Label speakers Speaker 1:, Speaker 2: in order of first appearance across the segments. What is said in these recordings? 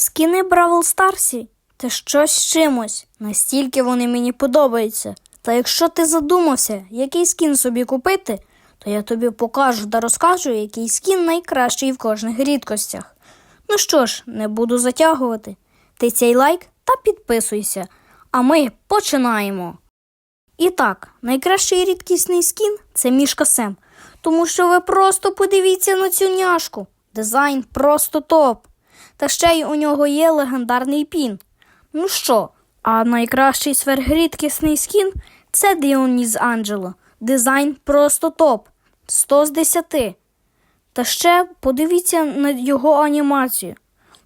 Speaker 1: Скіни Бравл Старсі це щось з чимось. Настільки вони мені подобаються. Та якщо ти задумався, який скін собі купити, то я тобі покажу та розкажу, який скін найкращий в кожних рідкостях. Ну що ж, не буду затягувати. Ти цей лайк та підписуйся. А ми починаємо. І так, найкращий рідкісний скін це мішка Сем. Тому що ви просто подивіться на цю няшку. Дизайн просто топ. Та ще й у нього є легендарний пін. Ну що, а найкращий сверхрідкісний скін це Діоніс Анджело. Дизайн просто топ. 100 з 10. Та ще подивіться на його анімацію.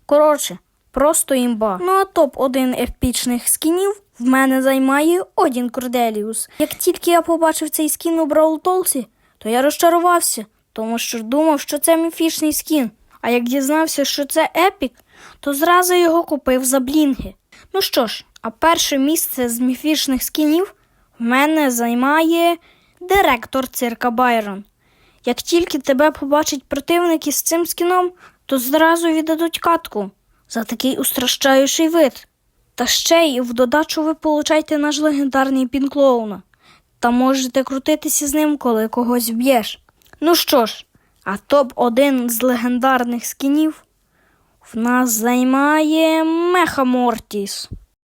Speaker 1: Коротше, просто імба. Ну а топ-1 епічних скінів в мене займає Одін Корделіус. Як тільки я побачив цей скін у Браул Толсі, то я розчарувався, тому що думав, що це міфічний скін. А як дізнався, що це епік, то зразу його купив за блінги. Ну що ж, а перше місце з міфічних скінів в мене займає директор цирка Байрон. Як тільки тебе побачать противники з цим скіном, то зразу віддадуть катку за такий устрашаючий вид. Та ще й в додачу ви получаєте наш легендарний пін клоуна та можете крутитися з ним, коли когось вб'єш. Ну що ж, а топ-1 з легендарних скінів в нас займає Меха Мортіс.